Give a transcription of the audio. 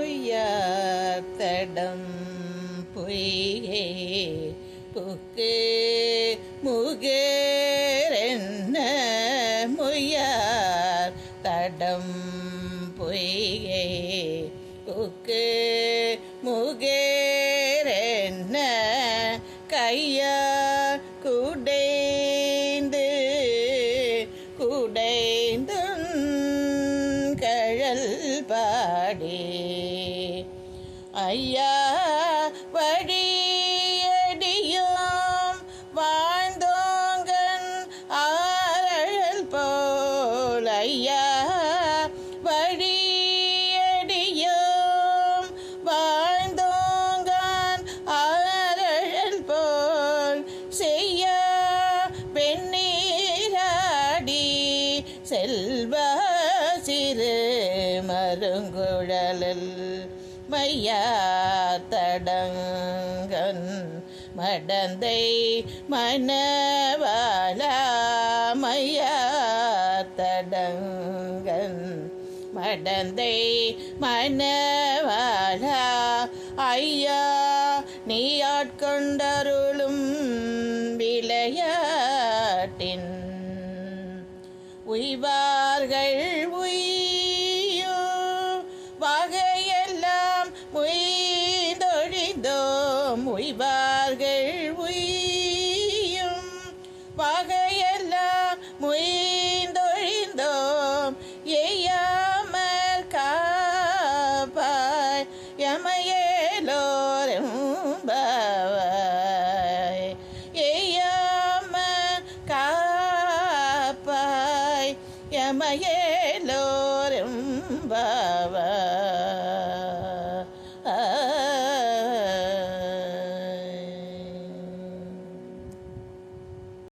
പുയ്യാത്തടം പൊയ്യേ പുക്ക് മുകേരെന്ന മുയ തടം പൊയ്യേ പുക്ക് മുകേരെന്ന കയ്യാ கழல் பாடி. ஐயா வடியடியோம் வாழ்ந்தோங்கன் ஆரழல் போல். ஐயா வடியடியோம் வாழ்ந்தோங்கன் ஆரழல் போல். செய்ய பெண்ணீராடி செல்வா சிறு மருங்குழலில் மையாத்தடங்கன் மடந்தை மனவாலா மையாத்தடங்கன் மடந்தை மனவாலா ஐயா நீ ஆட்கொண்டருளும் விளையாட்டின் உய்வா உய்தோம் உய்வார்கள் உயும் வகையெல்லாம் முய்ந்தொழிந்தோம். எய்யாமல் காப்பாய் எமையலோரும் எய்யாமல் காப்பாய் எமையலோரும் பாவாய்